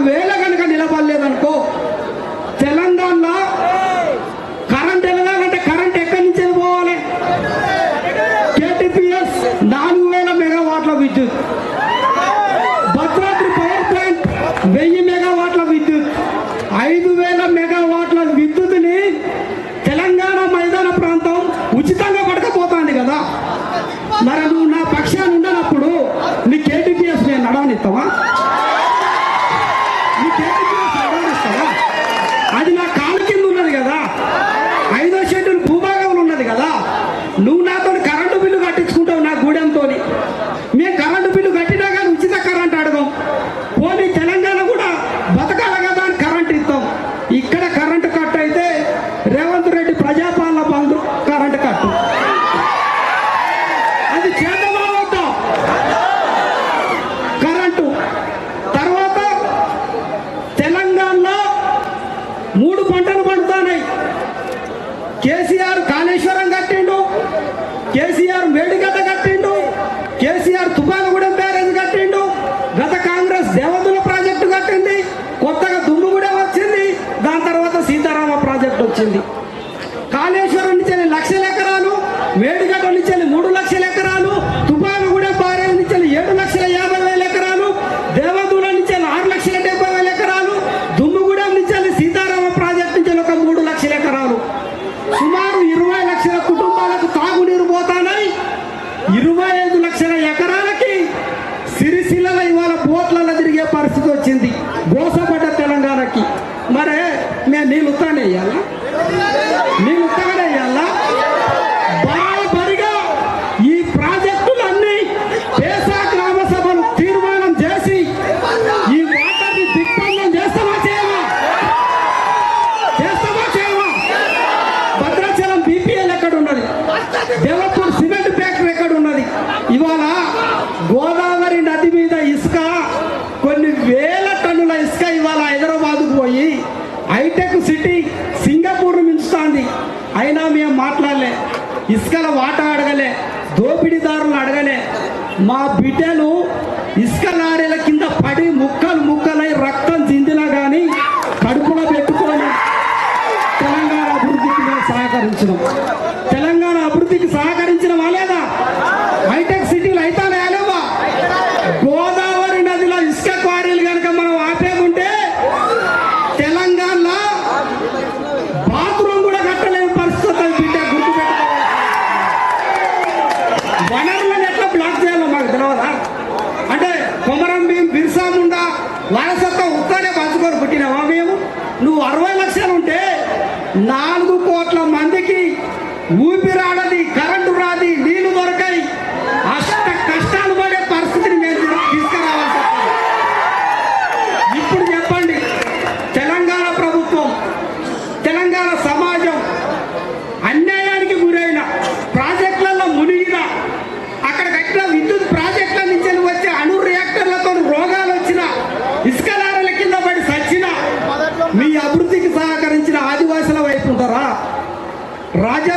ఒకవేళ కనుక నిలబడలేదనుకో తెలంగాణలో కరెంట్ ఎలాగంటే కరెంట్ ఎక్కడి నుంచి పోవాలి కేటీపీఎస్ నాలుగు వేల మెగావాట్ల విద్యుత్. భద్రాద్రి పవర్ ప్లాంట్ వెయ్యి మెగావాట్ల విద్యుత్. ఐదు వేల మెగావాట్ల విద్యుత్ని తెలంగాణ మైదాన ప్రాంతం ఉచితంగా పడకపోతుంది కదా. మరి నువ్వు నా పక్షాన్ని ఉండనప్పుడు నీ కేటీపీఎస్ నేను నడవనిస్తావా నీ కేటీపీఎస్ నడవనిస్తావా అది నా కాలు కింద ఉన్నది కదా ఐదో షెడ్యూల్ భూభాగంలో ఉన్నది కదా నువ్వు నాతో కరెంటు బిల్లు కట్టించుకుంటావు నా గూడెంతో మేము కరెంటు బిల్లు కట్టినా కానీ ఉచిత కరెంట్ అడగం. పోనీ తెలంగాణ కూడా బతకాల కదా అని కరెంట్ ఇస్తాం. ఇక్కడ కరెంటు కట్ అయితే రేవంత్ రెడ్డి ప్రజాపాలన బంధు కరెంటు కట్ అది చేద్దాం కరెంటు. తర్వాత తెలంగాణలో మూడు పంటలు పండుతున్నాయి. కేసీఆర్ కాళేశ్వరం కట్టిండు. కేసీఆర్ మేడిగడ్డ కట్టిండు కేసీఆర్ తుపాలగూడెం బ్యారేజ్ కట్టిండు గత కాంగ్రెస్ దేవదుల ప్రాజెక్టు కట్టింది కొత్తగా దుమ్ముగూడెం వచ్చింది దాని తర్వాత సీతారామ ప్రాజెక్టు వచ్చింది. కాళేశ్వరం నుంచి వెళ్ళి లక్షల ఎకరాలు మేడిగడ్డ నుంచి వెళ్ళి మూడు లక్షల ఎకరాలు తుపాలగూడెం బారేల నుంచి వెళ్ళి ఏడు లక్షల యాభై వేల ఎకరాలు దేవదూడ నుంచి వెళ్ళి ఆరు లక్షల డెబ్బై వేల ఎకరాలు దుమ్ముగూడెం నుంచి వెళ్ళి సీతారామ ప్రాజెక్టు నుంచి ఒక మూడు లక్షల ఎకరాలు. సుమారు ఇరవై లక్షల కుటుంబాలకు తాగునీరు పోతానై ఇరవై ఐదు లక్షల ఎకరాలకి సిరిసిల్ల దేవపూర్ సిమెంట్ ఫ్యాక్టరీ ఎక్కడ ఉన్నది? ఇవాళ గోదావరి నది మీద ఇసుక కొన్ని వేల టన్నుల ఇసుక ఇవాళ హైదరాబాద్కు పోయి హైటెక్ సిటీ సింగపూర్ మించుతాంది. అయినా మేము మాట్లాడలే. ఇసుకల వాట అడగలే. దోపిడీదారులు అడగలే. మా బిడ్డలు ఇసుక లారీల కింద పడి తెలంగాణ అభివృద్ధికి సహకరించిన లేదా హైటెక్ సిటీలు అయితే లేవా గోదావరి నదిలో ఇసుక క్వారీలు కనుక మనం ఆపేకుంటే తెలంగాణలో బాత్రూమ్ కూడా కట్టలేని పరిస్థితి బిడ్డ గుర్తుపెట్టుకోవాలి వనరులను ఎట్లా బ్లాక్ చేయాలో మాకు తెలియదా అంటే కొమరం భీం బిర్సా ముండా వారసత్వం ఉత్తానే పంచుకొని పుట్టినావా మేము? నువ్వు అరవై లక్షలు ఉంటే నాలుగు ఊపిరాడది కరెంటు రాది నీళ్ళు దొరకాయి అష్ట కష్టాలు పడే పరిస్థితిని మేము తీసుకురావాల్సి ఇప్పుడు చెప్పండి తెలంగాణ ప్రభుత్వం తెలంగాణ సమాజం అన్యాయానికి గురైన ప్రాజెక్టులలో మునిగిన అక్కడ కట్టిన విద్యుత్ ప్రాజెక్టుల నుంచి వచ్చే అణు రియాక్టర్లతో రోగాలు వచ్చిన ఇసుక కింద పడి సచ్చిన మీ అభివృద్ధికి సహకరించిన ఆదివాసుల వైపు ఉంటారా? రాజ